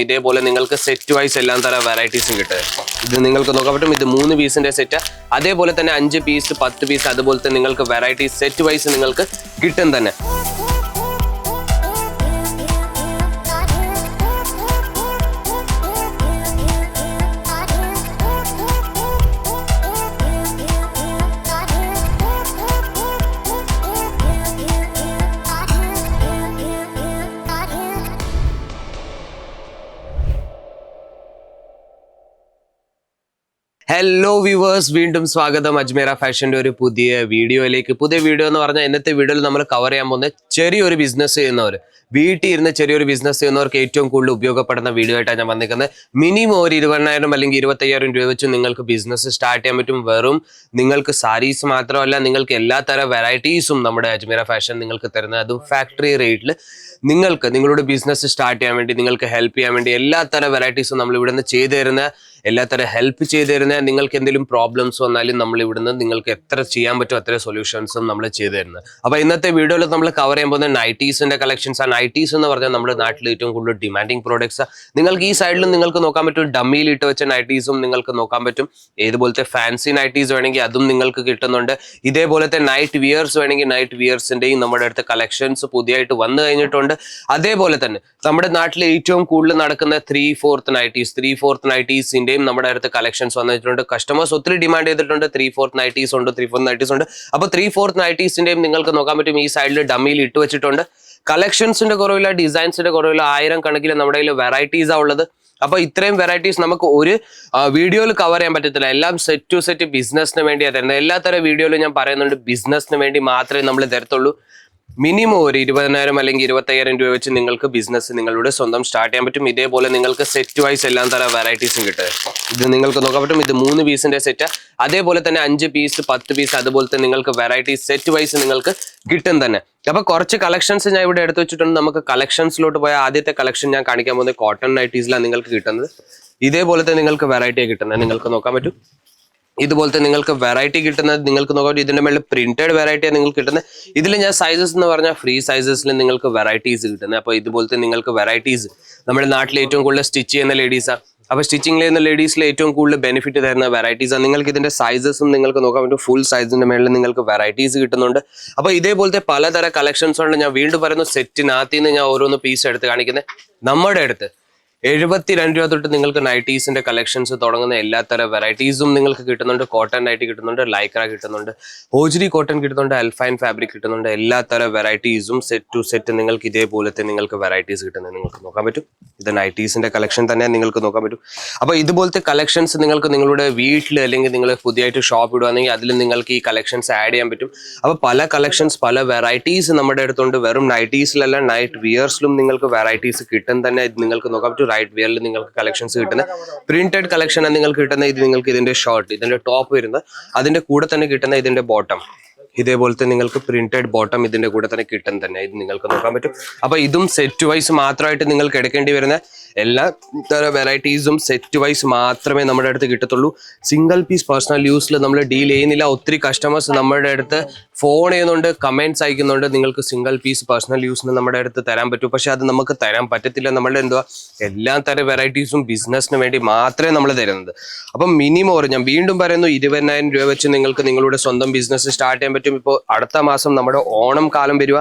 ഇതേപോലെ നിങ്ങൾക്ക് set vice എല്ലാം തരം വെറൈറ്റീസും കിട്ടും. ഇത് നിങ്ങൾക്ക് നോക്കാൻ പറ്റും ഇത് മൂന്ന് പീസിന്റെ സെറ്റ് അതേപോലെ തന്നെ അഞ്ച് പീസ് പത്ത് പീസ് അതുപോലെ തന്നെ നിങ്ങൾക്ക് വെറൈറ്റീസ് സെറ്റ് വൈസ് നിങ്ങൾക്ക് കിട്ടും തന്നെ. ഹലോ വ്യൂവേഴ്സ് വീണ്ടും സ്വാഗതം. അജ്മേര ഫാഷന്റെ ഒരു പുതിയ വീഡിയോയിലേക്ക്. പുതിയ വീഡിയോ എന്ന് പറഞ്ഞാൽ ഇന്നത്തെ വീഡിയോയിൽ നമ്മൾ കവർ ചെയ്യാൻ പോകുന്ന ചെറിയൊരു ബിസിനസ് ചെയ്യുന്നവർ. വീട്ടിൽ ഇരുന്ന് ചെറിയൊരു ബിസിനസ് ചെയ്യുന്നവർക്ക് ഏറ്റവും കൂടുതൽ ഉപയോഗപ്പെടുന്ന വീഡിയോ ആയിട്ടാണ് ഞാൻ വന്നിരിക്കുന്നത്. മിനിമം ഒരു ഇരുപതിനായിരം അല്ലെങ്കിൽ ഇരുപത്തയ്യായിരം രൂപ വെച്ച് നിങ്ങൾക്ക് ബിസിനസ് സ്റ്റാർട്ട് ചെയ്യാൻ പറ്റും. വെറും നിങ്ങൾക്ക് സാരീസ് മാത്രമല്ല നിങ്ങൾക്ക് എല്ലാ തരം വെറൈറ്റീസും നമ്മുടെ അജ്മീര ഫാഷൻ നിങ്ങൾക്ക് തരുന്നത്. അതും ഫാക്ടറി റേറ്റിൽ നിങ്ങൾക്ക് നിങ്ങളുടെ ബിസിനസ് സ്റ്റാർട്ട് ചെയ്യാൻ വേണ്ടി നിങ്ങൾക്ക് ഹെൽപ്പ് ചെയ്യാൻ വേണ്ടി എല്ലാ തരം വെറൈറ്റീസും നമ്മൾ ഇവിടെ നിന്ന് ചെയ്തു തരുന്ന എല്ലാ തരം ഹെൽപ്പ് ചെയ്തു തരുന്ന നിങ്ങൾക്ക് എന്തെങ്കിലും പ്രോബ്ലംസ് വന്നാലും നമ്മൾ ഇവിടുന്ന് നിങ്ങൾക്ക് എത്ര ചെയ്യാൻ പറ്റും അത്ര സൊല്യൂഷൻസും നമ്മൾ ചെയ്തു തരുന്നത് അപ്പോൾ ഇന്നത്തെ വീഡിയോയിൽ നമ്മൾ കവർ ചെയ്യാൻ പോകുന്ന നൈറ്റീസിന്റെ കളക്ഷൻസ് ആ. നൈറ്റീസ് എന്ന് പറഞ്ഞാൽ നമ്മുടെ നാട്ടിൽ ഏറ്റവും കൂടുതൽ ഡിമാൻഡിങ് പ്രോഡക്ട്സ് നിങ്ങൾക്ക് ഈ സൈഡിലും നിങ്ങൾക്ക് നോക്കാൻ പറ്റും. ഡമ്മിയിൽ ഇട്ട് വെച്ച നൈറ്റീസും നിങ്ങൾക്ക് നോക്കാൻ പറ്റും. ഏതുപോലത്തെ ഫാൻസി നൈറ്റീസ് വേണമെങ്കിൽ അതും നിങ്ങൾക്ക് കിട്ടുന്നുണ്ട്. ഇതേപോലത്തെ നൈറ്റ് വിയേഴ്സ് വേണമെങ്കിൽ നൈറ്റ് വിയേഴ്സിന്റെയും നമ്മുടെ അടുത്ത് കളക്ഷൻസ് പുതിയതായിട്ട് വന്നു കഴിഞ്ഞിട്ടുണ്ട്. അതേപോലെ തന്നെ നമ്മുടെ നാട്ടിൽ ഏറ്റവും കൂടുതൽ നടക്കുന്ന three fourth nighties three fourth നൈറ്റീസിന്റെയും നമ്മുടെ അടുത്ത് കളക്ഷൻസ് വന്നിട്ടുണ്ട്. കസ്റ്റമേഴ്സ് ഒത്തിരി ഡിമാൻഡ് ചെയ്തിട്ടുണ്ട്. ത്രീ ഫോർത്ത് നൈറ്റീസ് ഉണ്ട് ത്രീ ഫോർത്ത് നൈറ്റീസ് ഉണ്ട്. അപ്പോൾ ത്രീ ഫോർത്ത് നൈറ്റീസിന്റെയും നിങ്ങൾക്ക് നോക്കാൻ പറ്റും ഈ സൈഡിൽ ഡമ്മിയിൽ ഇട്ട് വെച്ചിട്ടുണ്ട്. കളക്ഷൻസിന്റെ കുറവില്ല ഡിസൈൻസിന്റെ കുറവില്ല ആയിരം കണക്കിന് നമ്മുടെ കയ്യിൽ വെറൈറ്റീസ് ആ ഉള്ളത്. അപ്പൊ ഇത്രയും വെറൈറ്റീസ് നമുക്ക് ഒരു വീഡിയോയിൽ കവർ ചെയ്യാൻ പറ്റത്തില്ല. എല്ലാം സെറ്റ് ടു സെറ്റ് ബിസിനസിന് വേണ്ടിയാണ് തരുന്നത്. എല്ലാത്തരം തരം വീഡിയോയിലും ഞാൻ പറയുന്നുണ്ട് ബിസിനസിന് വേണ്ടി മാത്രമേ നമ്മൾ തരത്തുള്ളൂ. മിനിമം ഒരു ഇരുപതിനായിരം അല്ലെങ്കിൽ ഇരുപത്തയ്യായിരം രൂപ വെച്ച് നിങ്ങൾക്ക് ബിസിനസ് നിങ്ങളുടെ സ്വന്തം സ്റ്റാർട്ട് ചെയ്യാൻ പറ്റും. ഇതേപോലെ നിങ്ങൾക്ക് സെറ്റ് വൈസ് എല്ലാം തരം വെറൈറ്റീസും കിട്ടും. ഇത് നിങ്ങൾക്ക് നോക്കാൻ പറ്റും. ഇത് മൂന്ന് പീസിന്റെ സെറ്റ് അതേപോലെ തന്നെ അഞ്ച് പീസ് പത്ത് പീസ് അതുപോലെ തന്നെ നിങ്ങൾക്ക് വെറൈറ്റീസ് സെറ്റ് വൈസ് നിങ്ങൾക്ക് കിട്ടും തന്നെ. അപ്പൊ കുറച്ച് കളക്ഷൻസ് ഞാൻ ഇവിടെ എടുത്തു വെച്ചിട്ടുണ്ട്. നമുക്ക് കളക്ഷൻസിലോട്ട് പോയ ആദ്യത്തെ കളക്ഷൻ ഞാൻ കാണിക്കാൻ പോകുന്നത് കോട്ടൺ നൈറ്റീസിലാണ് നിങ്ങൾക്ക് കിട്ടുന്നത്. ഇതേപോലത്തെ നിങ്ങൾക്ക് വെറൈറ്റി കിട്ടുന്നത്. നിങ്ങൾക്ക് നോക്കാൻ പറ്റും. ഇതുപോലത്തെ നിങ്ങൾക്ക് വെറൈറ്റി കിട്ടുന്നത് നിങ്ങൾക്ക് നോക്കാം. ഇതിന്റെ മേളിൽ പ്രിന്റഡ് വെറൈറ്റിയാണ് നിങ്ങൾക്ക് കിട്ടുന്നത്. ഇതിൽ ഞാൻ സൈസസ് എന്ന് പറഞ്ഞാൽ ഫ്രീ സൈസസിൽ നിങ്ങൾക്ക് വെറൈറ്റീസ് കിട്ടുന്നത്. അപ്പോൾ ഇതുപോലത്തെ നിങ്ങൾക്ക് വെറൈറ്റീസ് നമ്മുടെ നാട്ടിൽ ഏറ്റവും കൂടുതൽ സ്റ്റിച്ച് ചെയ്യുന്ന ലേഡീസാണ് അപ്പോൾ സ്റ്റിച്ചിങ് ചെയ്യുന്ന ലേഡീസിൽ ഏറ്റവും കൂടുതൽ ബെനിഫിറ്റ് തരുന്ന വെറൈറ്റീസാണ് നിങ്ങൾക്ക് ഇതിന്റെ സൈസസും നിങ്ങൾക്ക് നോക്കാൻ പറ്റും. ഫുൾ സൈസിന്റെ മേളിൽ നിങ്ങൾക്ക് വെറൈറ്റീസ് കിട്ടുന്നുണ്ട്. അപ്പോൾ ഇതേപോലത്തെ പലതരം കളക്ഷൻസ് ഉണ്ട് ഞാൻ വീണ്ടും പറയുന്നു സെറ്റിനകത്ത് നിന്ന് ഞാൻ ഓരോന്ന് പീസ് എടുത്ത് കാണിക്കുന്നത് നമ്മുടെ അടുത്ത് എഴുപത്തിരണ്ട് രൂപ തൊട്ട് നിങ്ങൾക്ക് നൈറ്റീസിന്റെ കളക്ഷൻസ് തുടങ്ങുന്ന എല്ലാ തരം വെറൈറ്റീസും നിങ്ങൾക്ക് കിട്ടുന്നുണ്ട്. കോട്ടൺ നൈറ്റി കിട്ടുന്നുണ്ട് ലൈക്ര കിട്ടുന്നുണ്ട് ഹോജിരി കോട്ടൺ കിട്ടുന്നുണ്ട് അൽഫൈൻ ഫാബ്രിക് കിട്ടുന്നുണ്ട്. എല്ലാ തരം വെറൈറ്റീസും സെറ്റ് ടു സെറ്റ് നിങ്ങൾക്ക് ഇതേപോലത്തെ നിങ്ങൾക്ക് വെറൈറ്റീസ് കിട്ടുന്നത് നിങ്ങൾക്ക് നോക്കാൻ പറ്റും. ഇത് നൈറ്റീസിന്റെ കളക്ഷൻ തന്നെ നിങ്ങൾക്ക് നോക്കാൻ പറ്റും. അപ്പോൾ ഇതുപോലത്തെ കളക്ഷൻസ് നിങ്ങൾക്ക് നിങ്ങളുടെ വീട്ടിൽ അല്ലെങ്കിൽ നിങ്ങൾ പുതിയതായിട്ട് ഷോപ്പ് ഇടുകയാണെങ്കിൽ അതിൽ നിങ്ങൾക്ക് ഈ കളക്ഷൻസ് ആഡ് ചെയ്യാൻ പറ്റും. അപ്പോൾ പല കളക്ഷൻസ് പല വെറൈറ്റീസ് നമ്മുടെ അടുത്തുണ്ട്. വെറും നൈറ്റീസിലല്ല നൈറ്റ് വിയേഴ്സിലും നിങ്ങൾക്ക് വെറൈറ്റീസ് കിട്ടും തന്നെ നിങ്ങൾക്ക് നോക്കാൻ പറ്റും. റൈറ്റ് വിയറിൽ നിങ്ങൾക്ക് കളക്ഷൻസ് കിട്ടുന്നത് പ്രിന്റഡ് കളക്ഷൻ നിങ്ങൾക്ക് കിട്ടുന്ന ഇത് നിങ്ങൾക്ക് ഇതിന്റെ ഷോർട്ട് ഇതിന്റെ ടോപ്പ് വരുന്നത്. അതിന്റെ കൂടെ തന്നെ കിട്ടുന്ന ഇതിന്റെ ബോട്ടം ഇതേപോലത്തെ നിങ്ങൾക്ക് പ്രിന്റഡ് ബോട്ടം ഇതിന്റെ കൂടെ തന്നെ കിട്ടും തന്നെ. ഇത് നിങ്ങൾക്ക് നോക്കാൻ പറ്റും. അപ്പൊ ഇതും സെറ്റ് വൈസ് മാത്രമായിട്ട് നിങ്ങൾക്ക് എടുക്കേണ്ടി വരുന്ന എല്ലാ തര വെറൈറ്റീസും സെറ്റ് വൈസ് മാത്രമേ നമ്മുടെ അടുത്ത് കിട്ടത്തുള്ളൂ. സിംഗിൾ പീസ് പേഴ്സണൽ യൂസിൽ നമ്മൾ ഡീൽ ചെയ്യുന്നില്ല. ഒത്തിരി കസ്റ്റമേഴ്സ് നമ്മുടെ അടുത്ത് ഫോൺ ചെയ്യുന്നുണ്ട് കമന്റ്സ് അയക്കുന്നുണ്ട്. നിങ്ങൾക്ക് സിംഗിൾ പീസ് പേഴ്സണൽ യൂസിന് നമ്മുടെ അടുത്ത് തരാൻ പറ്റൂ. പക്ഷെ അത് നമുക്ക് തരാൻ പറ്റത്തില്ല. നമ്മളുടെ എന്തുവാ? എല്ലാ തര വെറൈറ്റീസും ബിസിനസ്സിന് വേണ്ടി മാത്രമേ നമ്മൾ തരുന്നത്. അപ്പം മിനിമം ഞാൻ വീണ്ടും പറയുന്നു ഇരുപതിനായിരം രൂപ വെച്ച് നിങ്ങൾക്ക് നിങ്ങളുടെ സ്വന്തം ബിസിനസ് സ്റ്റാർട്ട് ചെയ്യാൻ പറ്റും. ഇപ്പോൾ അടുത്ത മാസം നമ്മുടെ ഓണം കാലം വരിക.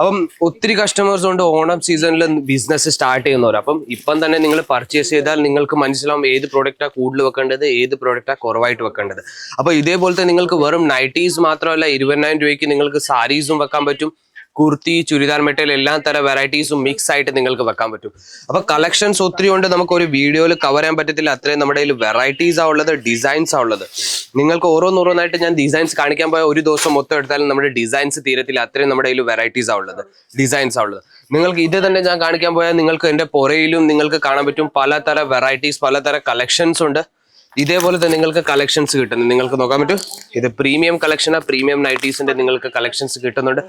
അപ്പം ഒത്തിരി കസ്റ്റമേഴ്സ് ഉണ്ട് ഓണം സീസണിൽ ബിസിനസ് സ്റ്റാർട്ട് ചെയ്യുന്നവർ അപ്പം ഇപ്പം തന്നെ നിങ്ങൾ പർച്ചേസ് ചെയ്താൽ നിങ്ങൾക്ക് മനസ്സിലാവും ഏത് പ്രോഡക്റ്റാണ് കൂടുതൽ വെക്കേണ്ടത് ഏത് പ്രോഡക്റ്റാണ് കുറവായിട്ട് വെക്കേണ്ടത്. അപ്പോൾ ഇതേപോലത്തെ നിങ്ങൾക്ക് വെറും നൈറ്റീസ് മാത്രമല്ല ഇരുപതിനായിരം രൂപയ്ക്ക് നിങ്ങൾക്ക് സാരീസും വെക്കാൻ പറ്റും. കുർത്തി ചുരിദാർ മെറ്റൽ എല്ലാ തരം വെറൈറ്റീസും മിക്സ് ആയിട്ട് നിങ്ങൾക്ക് വെക്കാൻ പറ്റും. അപ്പൊ കളക്ഷൻസ് ഒത്തിരി ഉണ്ട്. നമുക്ക് ഒരു വീഡിയോയിൽ കവർ ചെയ്യാൻ പറ്റത്തില്ല. അത്രയും നമ്മുടെ കയ്യിൽ വെറൈറ്റീസ് ആ ഉള്ളത് ഡിസൈൻസ് ആ ഉള്ളത്. നിങ്ങൾക്ക് ഓരോന്നോരോന്നായിട്ട് ഞാൻ ഡിസൈൻസ് കാണിക്കാൻ പോയ ഒരു ദിവസം മൊത്തം എടുത്താലും നമ്മുടെ ഡിസൈൻസ് തീരത്തില്ല. അത്രയും നമ്മുടെ കയ്യിൽ വെറൈറ്റീസ് ആ ഉള്ളത് ഡിസൈൻസ് ആ ഉള്ളത്. നിങ്ങൾക്ക് ഇത് തന്നെ ഞാൻ കാണിക്കാൻ പോയാൽ നിങ്ങൾക്ക് എന്റെ പുറയിലും നിങ്ങൾക്ക് കാണാൻ പറ്റും. പലതരം വെറൈറ്റീസ് പലതരം കളക്ഷൻസ് ഉണ്ട്. ഇതേപോലെ തന്നെ നിങ്ങൾക്ക് കളക്ഷൻസ് കിട്ടുന്നു. നിങ്ങൾക്ക് നോക്കാൻ പറ്റും? ഇത് പ്രീമിയം കളക്ഷനാണ് പ്രീമിയം നൈറ്റീസിന്റെ നിങ്ങൾക്ക് കളക്ഷൻസ് കിട്ടുന്നുണ്ട്.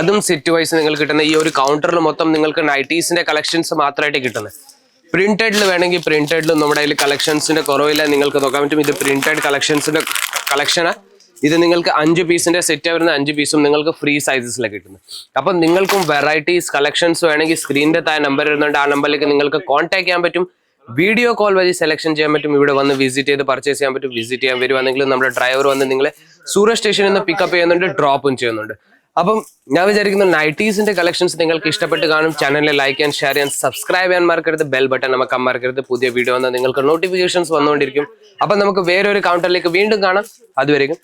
അതും സെറ്റ് വൈസ് നിങ്ങൾക്ക് കിട്ടുന്ന ഈ ഒരു കൗണ്ടറിൽ മൊത്തം നിങ്ങൾക്ക് നൈറ്റീസിന്റെ കളക്ഷൻസ് മാത്രമായിട്ട് കിട്ടുന്നത് പ്രിന്റഡിൽ വേണമെങ്കിൽ പ്രിന്റഡിൽ നമ്മുടെ കയ്യിൽ കളക്ഷൻസിന്റെ കുറവില്ല. നിങ്ങൾക്ക് നോക്കാൻ പറ്റും. ഇത് പ്രിന്റഡ് കളക്ഷൻസിന്റെ കളക്ഷനാണ് ഇത് നിങ്ങൾക്ക് അഞ്ച് പീസിന്റെ സെറ്റ് വരുന്ന അഞ്ച് പീസും നിങ്ങൾക്ക് ഫ്രീ സൈസസിലാണ് കിട്ടുന്നത് അപ്പം നിങ്ങൾക്കും വെറൈറ്റീസ് കളക്ഷൻസ് വേണമെങ്കിൽ സ്ക്രീനിന്റെ താഴെ നമ്പർ വരുന്നുണ്ട് ആ നമ്പറിലേക്ക് നിങ്ങൾക്ക് കോൺടാക്ട് ചെയ്യാൻ പറ്റും. വീഡിയോ കോൾ വഴി സെലക്ഷൻ ചെയ്യാൻ പറ്റും. ഇവിടെ വന്ന് വിസിറ്റ് ചെയ്ത് പർച്ചേസ് ചെയ്യാൻ പറ്റും. വിസിറ്റ് ചെയ്യാൻ വരുവാണെങ്കിൽ നമ്മുടെ ഡ്രൈവർ വന്ന് നിങ്ങളെ സൂര്യ സ്റ്റേഷനിൽ നിന്ന് പിക്കപ്പ് ചെയ്യുന്നുണ്ട് ഡ്രോപ്പും ചെയ്യുന്നുണ്ട്. അപ്പം ഞാൻ വിചാരിക്കുന്നു നൈറ്റീസിന്റെ കളക്ഷൻസ് നിങ്ങൾക്ക് ഇഷ്ടപ്പെട്ട് കാണും. ചാനലിൽ ലൈക്ക് ചെയ്യാൻ ഷെയർ ചെയ്യാൻ സബ്സ്ക്രൈബ് ചെയ്യാൻ മറക്കരുത്. ബെൽ ബട്ടൺ നമുക്ക് മറക്കരുത്. പുതിയ വീഡിയോ വന്നാൽ നിങ്ങൾക്ക് നോട്ടിഫിക്കേഷൻസ് വന്നുകൊണ്ടിരിക്കും. അപ്പം നമുക്ക് വേറൊരു കൗണ്ടറിലേക്ക് വീണ്ടും കാണാം. അതുവരെയും